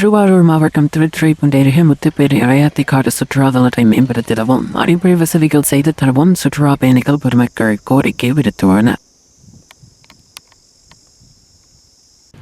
திருவாரூர் மாவட்டம் திருத்துறைப்பூண்டேரிகை முத்துப்பேட்டை சுற்றுலா சுற்றுலாதலத்தை மேம்படுத்திடவும் அடிப்படை வசதிகள் செய்து தரவும் சுற்றுலா பயணிகள் பொதுமக்கள் கோரிக்கை விடுத்துள்ளனர்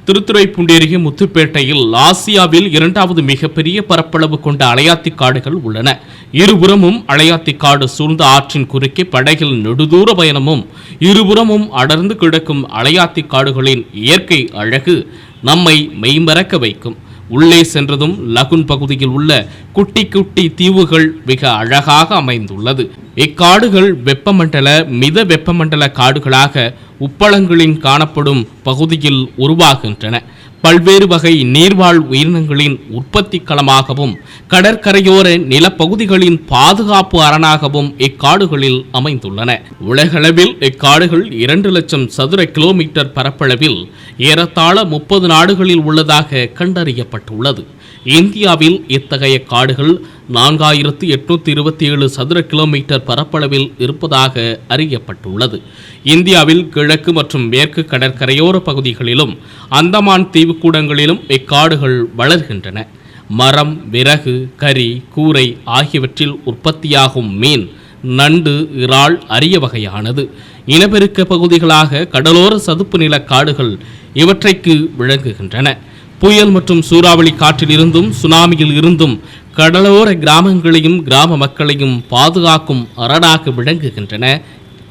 திருத்துறைப்பூண்டி முத்துப்பேட்டையில் ஆசியாவில் இரண்டாவது மிகப்பெரிய பரப்பளவு கொண்ட அலையாத்தி காடுகள் உள்ளன. இருபுறமும் அலையாத்தி காடு சூழ்ந்த ஆற்றின் குறுக்கே படகில் நெடுதூர பயணமும் இருபுறமும் அடர்ந்து கிடக்கும் அலையாத்தி காடுகளின் இயற்கை அழகு நம்மை மெய்மறக்க வைக்கும். உள்ளே சென்றதும் லகுன் பகுதியில் உள்ள குட்டி குட்டி தீவுகள் மிக அழகாக அமைந்துள்ளது. இக்காடுகள் வெப்பமண்டல மித வெப்பமண்டல காடுகளாக உப்பளங்களின் காணப்படும் பகுதியில் உருவாகின்றன. பல்வேறு வகை நீர்வாழ் உயிரினங்களின் உற்பத்தி களமாகவும் கடற்கரையோர நிலப்பகுதிகளின் பாதுகாப்பு அரணாகவும் இக்காடுகளில் அமைந்துள்ளன. உலகளவில் இக்காடுகள் இரண்டு லட்சம் சதுர கிலோமீட்டர் பரப்பளவில் ஏறத்தாழ முப்பது நாடுகளில் உள்ளதாக கண்டறியப்பட்டுள்ளது. இந்தியாவில் இத்தகைய காடுகள் நான்காயிரத்து எட்நூத்தி இருபத்தி ஏழு சதுர கிலோமீட்டர் பரப்பளவில் இருப்பதாக அறியப்பட்டுள்ளது. இந்தியாவில் கிழக்கு மற்றும் மேற்கு கடற்கரையோர பகுதிகளிலும் அந்தமான் தீவுக்கூடங்களிலும் இக்காடுகள் வளர்கின்றன. மரம் விறகு கறி கூரை ஆகியவற்றில் உற்பத்தியாகும் மீன் நண்டு இறால் அரிய வகையானது. இனப்பெருக்க பகுதிகளாக கடலோர சதுப்பு நில காடுகள் இவற்றைக்கு விளங்குகின்றன. புயல் மற்றும் சூறாவளி காற்றில் இருந்தும் சுனாமியில் இருந்தும் கடலோர கிராமங்களையும் கிராம மக்களையும் பாதுகாக்கும் அரணாக விளங்குகின்றன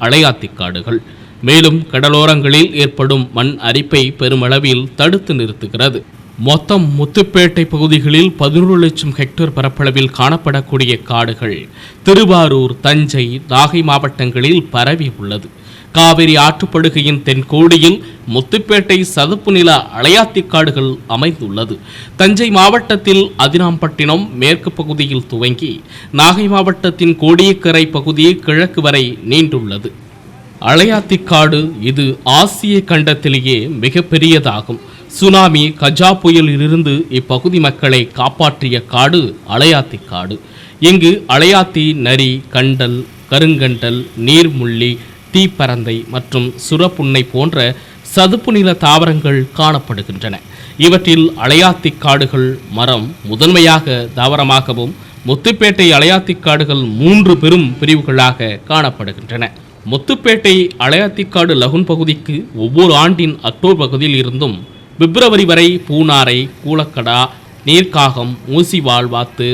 அலையாத்தி காடுகள் மேலும் கடலோரங்களில் ஏற்படும் மண் அரிப்பை பெருமளவில் தடுத்து நிறுத்துகிறது. மொத்தம் முத்துப்பேட்டை பகுதிகளில் பதினோரு லட்சம் ஹெக்டேர் பரப்பளவில் காணப்படக்கூடிய காடுகள் திருவாரூர் தஞ்சை நாகை மாவட்டங்களில் பரவி உள்ளது. காவிரி ஆற்றுப்படுகையின் தென்கோடியில் முத்துப்பேட்டை சதுப்பு நில அலையாத்தி காடுகள் அமைந்துள்ளது. தஞ்சை மாவட்டத்தில் அதினாம்பட்டினம் மேற்கு பகுதியில் துவங்கி நாகை மாவட்டத்தின் கோடியக்கரை பகுதி கிழக்கு வரை நீண்டுள்ளது. அலையாத்திக்காடு இது ஆசிய கண்டத்திலேயே மிகப்பெரியதாகும். சுனாமி கஜா புயலிலிருந்து இப்பகுதி மக்களை காப்பாற்றிய காடு அலையாத்திக்காடு. இங்கு அலையாத்தி நரி கண்டல் கருங்கண்டல் நீர்முள்ளி தீப்பரந்தை மற்றும் சுரப்புன்னை போன்ற சதுப்பு நில தாவரங்கள் காணப்படுகின்றன. இவற்றில் அலையாத்தி காடுகள் மரம் முதன்மையாக தாவரமாகவும் முத்துப்பேட்டை அலையாத்தி காடுகள் மூன்று பெரும் பிரிவுகளாக காணப்படுகின்றன. முத்துப்பேட்டை அலையாத்திக்காடு லகுன் பகுதிக்கு ஒவ்வொரு ஆண்டின் அக்டோபர் பகுதியில் இருந்தும் பிப்ரவரி வரை பூனாரை கூலக்கடா நீர்க்காகம் ஊசி வாழ்வாத்து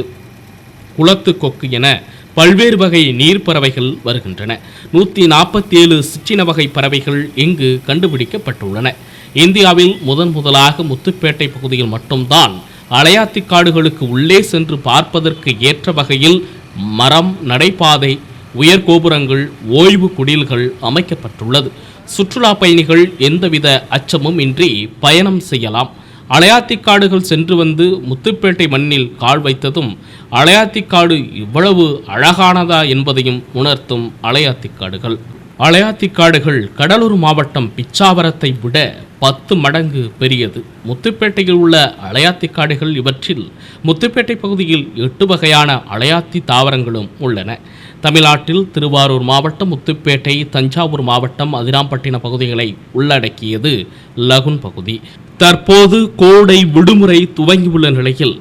குளத்து கொக்கு என பல்வேறு வகை நீர்ப்பறவைகள் வருகின்றன. நூற்றி நாற்பத்தி ஏழு சிற்றின வகை பறவைகள் இங்கு கண்டுபிடிக்கப்பட்டுள்ளன. இந்தியாவில் முதன் முதலாக முத்துப்பேட்டை பகுதியில் மட்டும்தான் அலையாத்தி காடுகளுக்கு உள்ளே சென்று பார்ப்பதற்கு ஏற்ற வகையில் மரம் நடைபாதை உயர் கோபுரங்கள் ஓய்வு குடில்கள் அமைக்கப்பட்டுள்ளது. சுற்றுலா பயணிகள் எந்தவித அச்சமும் இன்றி பயணம் செய்யலாம். அலையாத்திக்காடுகள் சென்று வந்து முத்துப்பேட்டை மண்ணில் கால் வைத்ததும் அலையாத்திக்காடு இவ்வளவு அழகானதா என்பதையும் உணர்த்தும் அலையாத்திக்காடுகள். அலையாத்திக்காடுகள் கடலூர் மாவட்டம் பிச்சாவரத்தை விட பத்து மடங்கு பெரியது. முத்துப்பேட்டையில் உள்ள அலையாத்தி காடுகள் இவற்றில் முத்துப்பேட்டை பகுதியில் எட்டு வகையான அலையாத்தி தாவரங்களும் உள்ளன. தமிழ்நாட்டில் திருவாரூர் மாவட்டம் முத்துப்பேட்டை தஞ்சாவூர் மாவட்டம் அதிராம்பட்டின பகுதிகளை உள்ளடக்கியது லகுன் பகுதி. தற்போது கோடை விடுமுறை துவங்கியுள்ள நிலையில்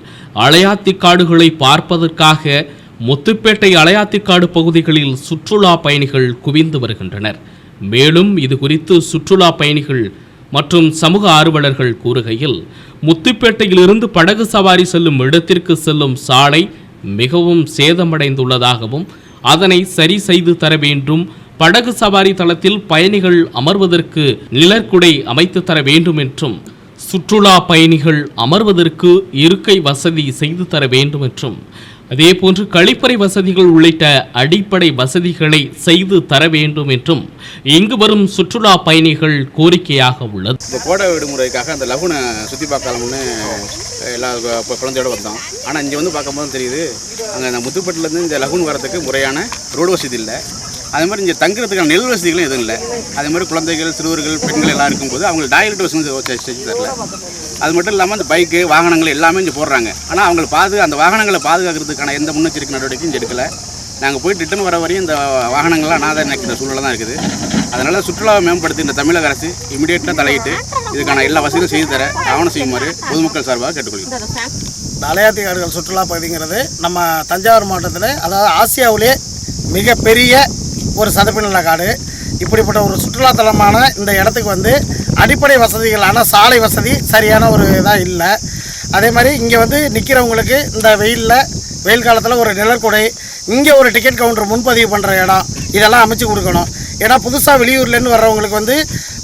அலையாத்தி காடுகளை பார்ப்பதற்காக முத்துப்பேட்டை அலையாத்திக்காடு பகுதிகளில் சுற்றுலா பயணிகள் குவிந்து வருகின்றனர். மேலும் இது குறித்து சுற்றுலா பயணிகள் மற்றும் சமூக ஆர்வலர்கள் கூறுகையில் முத்துப்பேட்டையிலிருந்து படகு சவாரி செல்லும் இடத்திற்கு செல்லும் சாலை மிகவும் சேதமடைந்துள்ளதாகவும் அதனை சரி செய்து தர வேண்டும் படகு சவாரி தளத்தில் பயணிகள் அமர்வதற்கு நிழற்குடை அமைத்து தர வேண்டும் என்றும் சுற்றுலா பயணிகள் அமர்வதற்கு இருக்கை வசதி செய்து தர வேண்டும் என்றும் அதேபோன்று கழிப்பறை வசதிகள் உள்ளிட்ட அடிப்படை வசதிகளை செய்து தர வேண்டும் என்றும் இங்கு வரும் சுற்றுலா பயணிகள் கோரிக்கையாக உள்ளது. இந்த கோடை விடுமுறைக்காக அந்த லகுனை சுற்றி பார்க்கலாம்னு எல்லா குழந்தையோட வந்தோம். ஆனால் இங்கே வந்து பார்க்கும்போது தெரியுது அங்கே அந்த முத்துப்பட்டிலேருந்து இந்த லகுன் வரதுக்கு முறையான ரோடு வசதி இல்லை. அதே மாதிரி இங்கே தங்குறதுக்கான நெல் வசதிகளும் எதுவும் இல்லை. அதே மாதிரி குழந்தைகள் சிறுவர்கள் பெண்கள் எல்லாம் இருக்கும்போது அவங்களுக்கு டாய்லெட் வசதி செஞ்சு தரல. அது மட்டும் இல்லாமல் அந்த பைக்கு வாகனங்கள் எல்லாமே இங்கே போடுறாங்க. ஆனால் அவங்களை பாது அந்த வாகனங்களை பாதுகாக்கிறதுக்கான எந்த முன்னெச்சரிக்கை நடவடிக்கையும் இங்கே எடுக்கலை. நாங்கள் போய் ரிட்டன் வர வரையும் இந்த வாகனங்கள்லாம் அனாதை நினைக்கிற சூழ்நிலை தான் இருக்குது. அதனால் சுற்றுலாவை மேம்படுத்தி இந்த தமிழக அரசு இமிடியேட்டாக தலையிட்டு இதுக்கான எல்லா வசதியும் செய்து தர ஆவணம் செய்யுமாறு பொதுமக்கள் சார்பாக கேட்டுக்கொள்கிறேன். இந்த அலையாத்தி சுற்றுலா பகுதிங்கிறது நம்ம தஞ்சாவூர் மாவட்டத்தில் அதாவது ஆசியாவிலே மிகப்பெரிய ஒரு சதுப்பு நில காடு. இப்படிப்பட்ட ஒரு சுற்றுலாத்தலமான இந்த இடத்துக்கு வந்து அடிப்படை வசதிகளான சாலை வசதி சரியான ஒரு இதாக இல்லை. அதே மாதிரி இங்கே வந்து நிற்கிறவங்களுக்கு இந்த வெயிலில் வெயில் காலத்தில் ஒரு நிழற்குடை இங்கே ஒரு டிக்கெட் கவுண்டர் முன்பதிவு பண்ணுற இடம் இதெல்லாம் அமைச்சு கொடுக்கணும். ஏன்னா புதுசாக வெளியூர்லேருந்து வர்றவங்களுக்கு வந்து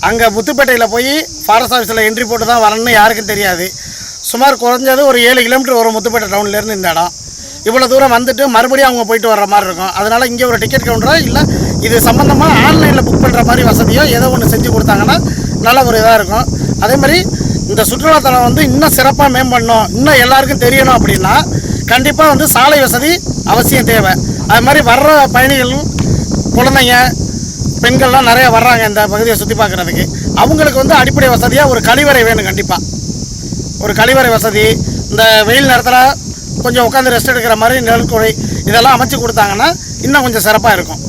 அங்கே முத்துப்பேட்டையில் போய் ஃபாரஸ்ட் ஆஃபீஸில் என்ட்ரி போட்டு தான் வரணும்னு யாருக்கும் தெரியாது. சுமார் குறைஞ்சது ஒரு ஏழு கிலோமீட்டர் வரும் முத்துப்பேட்டை டவுன்லேருந்து இந்த இடம். இவ்வளோ தூரம் வந்துட்டு மறுபடியும் அவங்க போயிட்டு வர்ற மாதிரி இருக்கும். அதனால் இங்கே ஒரு டிக்கெட் கவுண்டரோ இல்லை இது சம்மந்தமாக ஆன்லைனில் புக் பண்ணுற மாதிரி வசதியோ ஏதோ ஒன்று செஞ்சு கொடுத்தாங்கன்னா நல்ல ஒரு இதாக இருக்கும். அதே மாதிரி இந்த சுற்றுலாத்தலம் வந்து இன்னும் சிறப்பாக மேம்படணும். இன்னும் எல்லாருக்கும் தெரியணும் அப்படின்னா கண்டிப்பாக வந்து சாலை வசதி அவசியம் தேவை. அது மாதிரி வர்ற பயணிகள் குழந்தைங்க பெண்கள்லாம் நிறைய வர்றாங்க இந்த பகுதியை சுற்றி பார்க்குறதுக்கு. அவங்களுக்கு வந்து அடிப்படை வசதியாக ஒரு கழிவறை வேணும் கண்டிப்பாக ஒரு கழிவறை வசதி இந்த வெயில் நேரத்தில் கொஞ்சம் உட்காந்து ரெஸ்ட் எடுக்கிற மாதிரி நிழற்குடை இதெல்லாம் அமைச்சு கொடுத்தாங்கன்னா இன்னும் கொஞ்சம் சிறப்பாக இருக்கும்.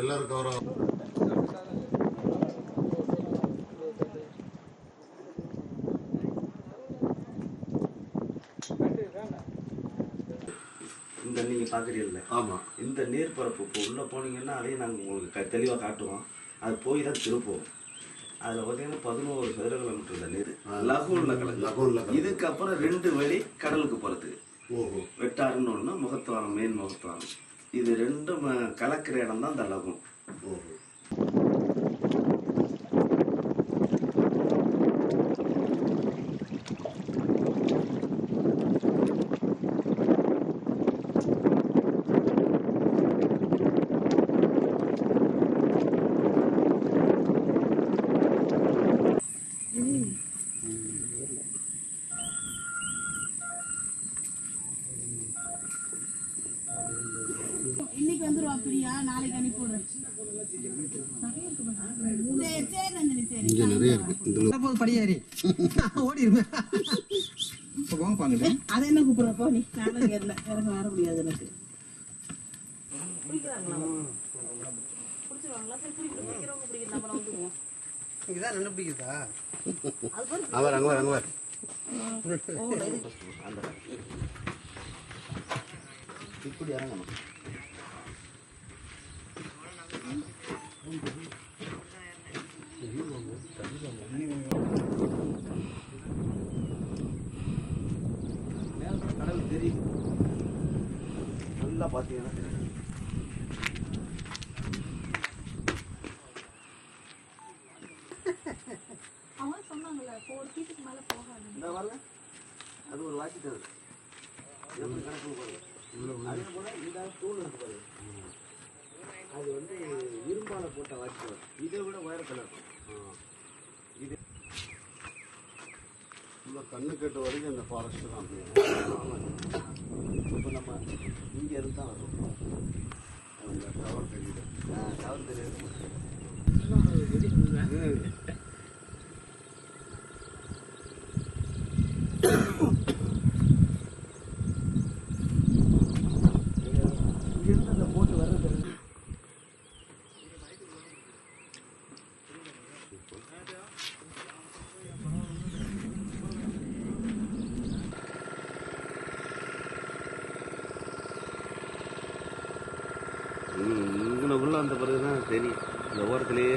எல்லாரும் கவர் ஆகும் பார்க்குறீங்கல்ல ஆமாம் இந்த நீர்ப்பரப்பு இப்போ உள்ளே போனீங்கன்னா அதையும் நாங்கள் உங்களுக்கு க தெளிவாக காட்டுவோம். அது போய் தான் திருப்போம் அதில் பார்த்தீங்கன்னா பதினோரு சதுர கிலோமீட்டர் இந்த நீர். லகூன்ல கலக்கு கலக்கு. இதுக்கப்புறம் ரெண்டு வழி கடலுக்கு போகிறதுக்கு ஓஹோ. வெட்டாறுன்னு ஒன்று முகத்துவாரம் மெயின் முகத்துவாரம் இது ரெண்டும் கலக்கிற இடம் தான் இந்த லகூன். ஓஹோ இன்னைக்கு வந்துருவா பிரியா நாளைக்கு அனுப்பி விடுறேன் சரி சரி நந்தினி சரி இங்கே நிறைய இருக்கு. இந்த போது படியேறி ஓடிருமே இப்போ போங்க பாங்க அதை என்ன கூப்பிடுறப்போ நீ. நானும் கேட்கல எனக்கு வர முடியாது எனக்கு. அவர் அங்கே வர அங்கே வர இப்படி இறங்கணும் மேல கடல் தெரியுது நல்லா பார்த்தீங்கன்னா தெரியும் இந்த வரல அது ஒரு வாட்சி தருது எப்படி கணக்கு போகுது அதே போல இந்த தூள் இருக்கு பாருங்க அது வந்து இரும்பால போட்ட வாட்சி வரும். இதை விட உயரத்தில் இருக்கும் உள்ள கண்ணு கேட்ட வரைக்கும் இந்த ஃபாரஸ்ட் தான் அப்படியே. இப்போ நம்ம இங்கே இருந்து தான் வரும் டவர் தெரியுது. தவறு தெரியாது. இங்கனக்குள்ள அந்த பிறகு தான் தெரியும். இந்த ஓரத்துலேயே